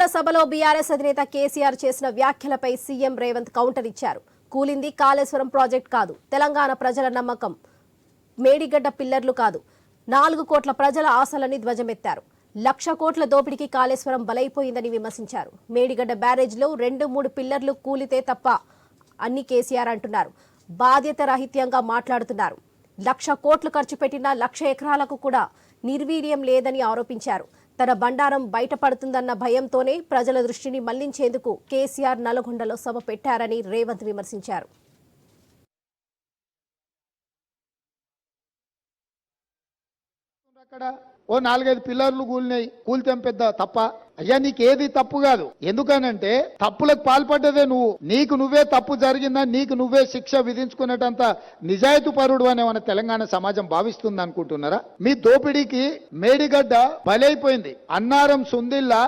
సభలో బీఆర్ఎస్ అధినేత కేసీఆర్ చేసిన వ్యాఖ్యలపై సీఎం రేవంత్ కౌంటర్ ఇచ్చారు. కూలింది కాళేశ్వరం ప్రాజెక్ట్ కాదు. తెలంగాణ ప్రజల నమ్మకం మేడిగడ్డ పిల్లర్లు కాదు. నాలుగు కోట్ల ప్రజల ఆశలని ధ్వజమెత్తారు. లక్ష కోట్ల దోపిడీకి కాళేశ్వరం బలైపోయిందని విమర్శించారు. మేడిగడ్డ బ్యారేజ్లో రెండు మూడు పిల్లర్లు కూలితే తప్ప అన్ని కేసీఆర్ అంటున్నారు. బాధ్యత రహిత్యంగా మాట్లాడుతున్నారు. లక్ష కోట్లు ఖర్చు పెట్టిన లక్ష ఎకరాలకు కూడా నిర్వీర్యం లేదని ఆరోపించారు. తన బండారం బయటపడుతుందన్న భయంతోనే ప్రజల దృష్టిని మళ్ళించేందుకు కేసీఆర్ నల్గొండలో సభ పెట్టారని రేవంత్ విమర్శించారు. అక్కడ ఓ నాలుగైదు పిల్లర్లు కూలినాయి కూలితే పెద్ద తప్ప. అయ్యా నీకేది తప్పు కాదు. ఎందుకనంటే తప్పులకు పాల్పడ్డదే నువ్వు. నీకు నువ్వే తప్పు జరిగిందని నీకు నువ్వే శిక్ష విధించుకునేటంత నిజాయితీ పరుడు అని మన తెలంగాణ సమాజం భావిస్తుంది అనుకుంటున్నారా మీ దోపిడీకి మేడిగడ్డ బలైపోయింది. అన్నారం సుందిల్లా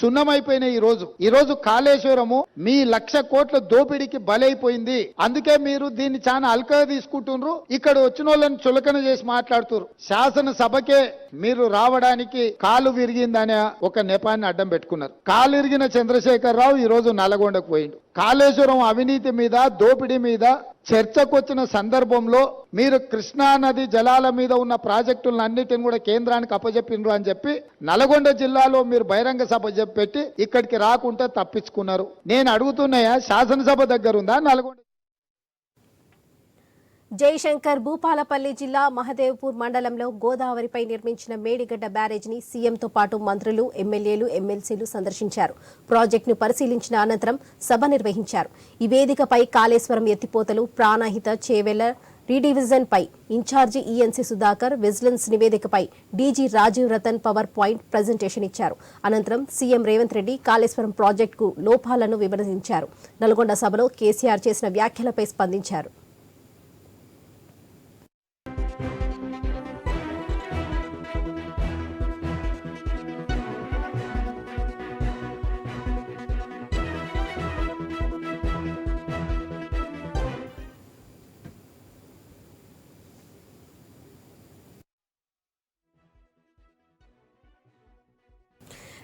సున్నమైపోయినాయి ఈ రోజు. ఈ రోజు కాళేశ్వరము మీ లక్ష కోట్ల దోపిడీకి బలైపోయింది. అందుకే మీరు దీన్ని చాలా అల్కగా తీసుకుంటున్నారు ఇక్కడ వచ్చిన వాళ్ళని చులకన చేసి మాట్లాడుతున్నారు శాసనసభకే మీరు రావడానికి కాలు విరిగిందనే ఒక నెపాన్ని అడ్డం పెట్టుకున్నారు. కాలు విరిగిన చంద్రశేఖర్ రావు ఈ రోజు నల్గొండకు పోయిండు. కాళేశ్వరం అవినీతి మీద దోపిడీ మీద చర్చకు వచ్చిన సందర్భంలో మీరు కృష్ణా నది జలాల మీద ఉన్న ప్రాజెక్టులను అన్నిటిని కూడా కేంద్రానికి అప్పజెప్పిండ్రు అని చెప్పి నల్గొండ జిల్లాలో మీరు బహిరంగ సభ చెప్పి పెట్టి ఇక్కడికి రాకుంటే తప్పించుకున్నారు. నేను అడుగుతున్నాయా శాసనసభ దగ్గర ఉందా నల్గొండ? జయశంకర్ భూపాలపల్లి జిల్లా మహదేవ్పూర్ మండలంలో గోదావరిపై నిర్మించిన మేడిగడ్డ బ్యారేజ్ని సీఎంతో పాటు మంత్రులు ఎమ్మెల్యేలు ఎమ్మెల్సీలు సందర్శించారు. ప్రాజెక్టును పరిశీలించిన అనంతరం సభ నిర్వహించారు. ఈ వేదికపై కాళేశ్వరం ఎత్తిపోతలు ప్రాణహిత చేవెళ్ళ రీడివిజన్పై incharge ENC Sudhakar vigilance నివేదికపై DG Rajiv Ratan power point presentation ఇచ్చారు. అనంతరం సీఎం రేవంత్ రెడ్డి కాళేశ్వరం ప్రాజెక్టుకు లోపాలను విమర్శించారు నల్గొండ సభలో కేసీఆర్ చేసిన వ్యాఖ్యలపై స్పందించారు.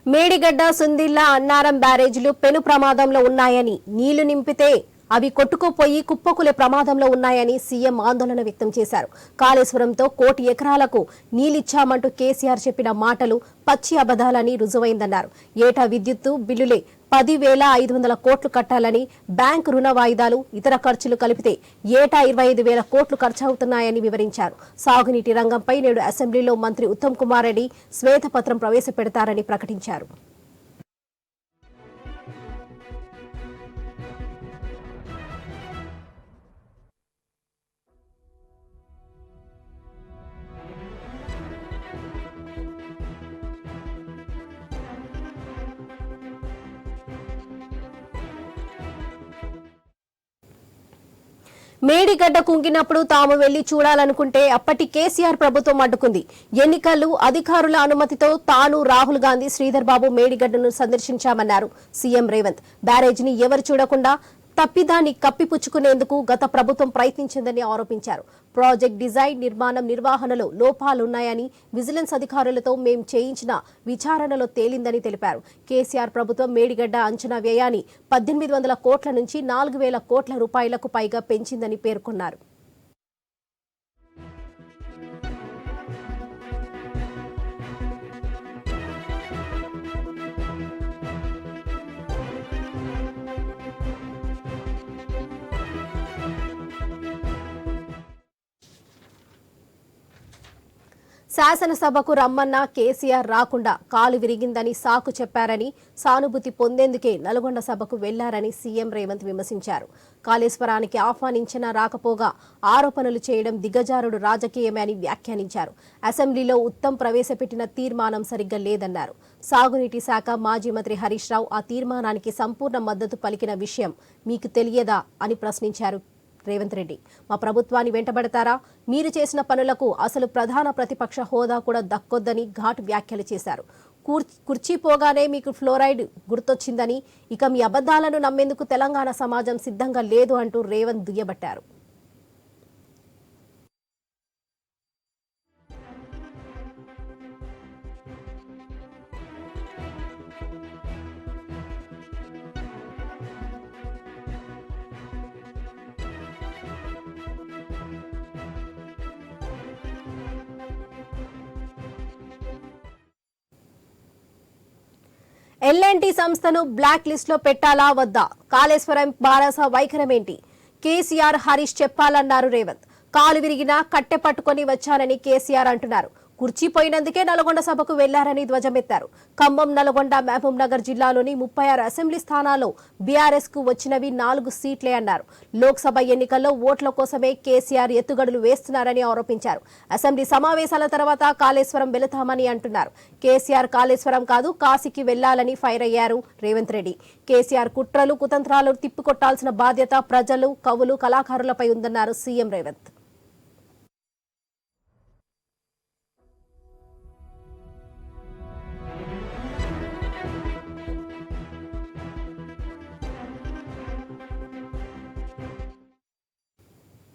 మేడిగడ్డ సుందిల్లా అన్నారం బ్యారేజీలు పెను ప్రమాదంలో ఉన్నాయని నీళ్ళు నింపితే అవి కొట్టుకుపోయి కుప్పకులే ప్రమాదంలో ఉన్నాయని సీఎం ఆందోళన వ్యక్తం చేశారు. కాళేశ్వరంతో కోటి ఎకరాలకు నీళ్ళిచ్చామంటూ కేసీఆర్ చెప్పిన మాటలు పచ్చి అబద్దాలని రుజువైందన్నారు. ఏటా విద్యుత్తు బిల్లులే పదివేల ఐదు వందల కోట్లు కట్టాలని బ్యాంకు రుణ వాయిదాలు ఇతర ఖర్చులు కలిపితే ఏటా ఇరవై ఐదు వేల కోట్లు ఖర్చవుతున్నాయని వివరించారు. సాగునీటి రంగంపై నేడు అసెంబ్లీలో మంత్రి ఉత్తమ్ కుమార్ రెడ్డి శ్వేతపత్రం ప్రవేశపెడతారని ప్రకటించారు. మేడిగడ్డ కుంగినప్పుడు తాము వెళ్ళి చూడాలనుకుంటే అప్పటి కేసీఆర్ ప్రభుత్వం అడ్డుకుంది. ఎన్నికలు అధికారుల అనుమతితో తాను రాహుల్ గాంధీ శ్రీధర్ బాబు మేడిగడ్డను సందర్శించామన్నారు సీఎం రేవంత్. బ్యారేజీని ఎవరు చూడకుండా తప్పిదాన్ని కప్పిపుచ్చుకునేందుకు గత ప్రభుత్వం ప్రయత్నించిందని ఆరోపించారు. ప్రాజెక్ట్ డిజైన్ నిర్మాణం నిర్వహణలో లోపాలున్నాయని విజిలెన్స్ అధికారులతో మేం చేయించిన విచారణలో తేలిందని తెలిపారు. కేసీఆర్ ప్రభుత్వం మేడిగడ్డ అంచనా వ్యయాన్ని పద్దెనిమిది వందల కోట్ల నుంచి నాలుగు వేల కోట్ల రూపాయలకు పైగా పెంచిందని పేర్కొన్నారు. శాసనసభకు రమ్మన్న కేసీఆర్ రాకుండా కాలు విరిగిందని సాకు చెప్పారని సానుభూతి పొందేందుకే నల్గొండ సభకు వెళ్ళారని సీఎం రేవంత్ విమర్శించారు. కాళేశ్వరానికి ఆహ్వానించినా రాకపోగా ఆరోపణలు చేయడం దిగజారుడు రాజకీయమే అని వ్యాఖ్యానించారు. అసెంబ్లీలో ఉత్తమ్ ప్రవేశపెట్టిన తీర్మానం సరిగ్గా లేదన్నారు. సాగునీటి శాఖ మాజీ మంత్రి హరీష్ రావు ఆ తీర్మానానికి సంపూర్ణ మద్దతు పలికిన విషయం మీకు తెలియదా అని ప్రశ్నించారు రేవంత్ రెడ్డి. మా ప్రభుత్వాన్ని వెంటబడతారా? మీరు చేసిన పనులకు అసలు ప్రధాన ప్రతిపక్ష హోదా కూడా దక్కొద్దని ఘాట్ వ్యాఖ్యలు చేశారు. కూర్- కుర్చీ పోగానే మీకు ఫ్లోరైడ్ గుర్తొచ్చిందని ఇక మీ అబద్ధాలను నమ్మేందుకు తెలంగాణ సమాజం సిద్ధంగా లేదు అంటూ రేవంత్ దుయ్యబట్టారు. ఎల్ఎన్టీ సంస్థను బ్లాక్ లిస్ట్లో పెట్టాలా వద్దా? కాళేశ్వరం బారాస వైఖరమేంటి? కేసీఆర్ హరీష్ చెప్పాలన్నారు రేవంత్. కాలు విరిగినా కట్టె పట్టుకొని వచ్చానని కేసీఆర్ అంటున్నారు. కుర్చీపోయినందుకే నల్గొండ సభకు వెళ్ళారని ధ్వజమెత్తారు. ఖమ్మం నల్గొండ మహబూబ్ నగర్ జిల్లాలోని ముప్పై ఆరు అసెంబ్లీ స్థానాల్లో బీఆర్ఎస్కు వచ్చినవి నాలుగు సీట్లే అన్నారు. లోక్సభ ఎన్నికల్లో ఓట్ల కోసమే కేసీఆర్ ఎత్తుగడులు వేస్తున్నారని ఆరోపించారు. అసెంబ్లీ సమావేశాల తర్వాత కాళేశ్వరం వెళతామని అంటున్నారు. కేసీఆర్ కాళేశ్వరం కాదు కాశీకి వెళ్ళాలని ఫైర్ అయ్యారు రేవంత్ రెడ్డి. కేసీఆర్ కుట్రలు కుతంత్రాలు తిప్పికొట్టాల్సిన బాధ్యత ప్రజలు కవులు కళాకారులపై ఉందన్నారు సీఎం రేవంత్.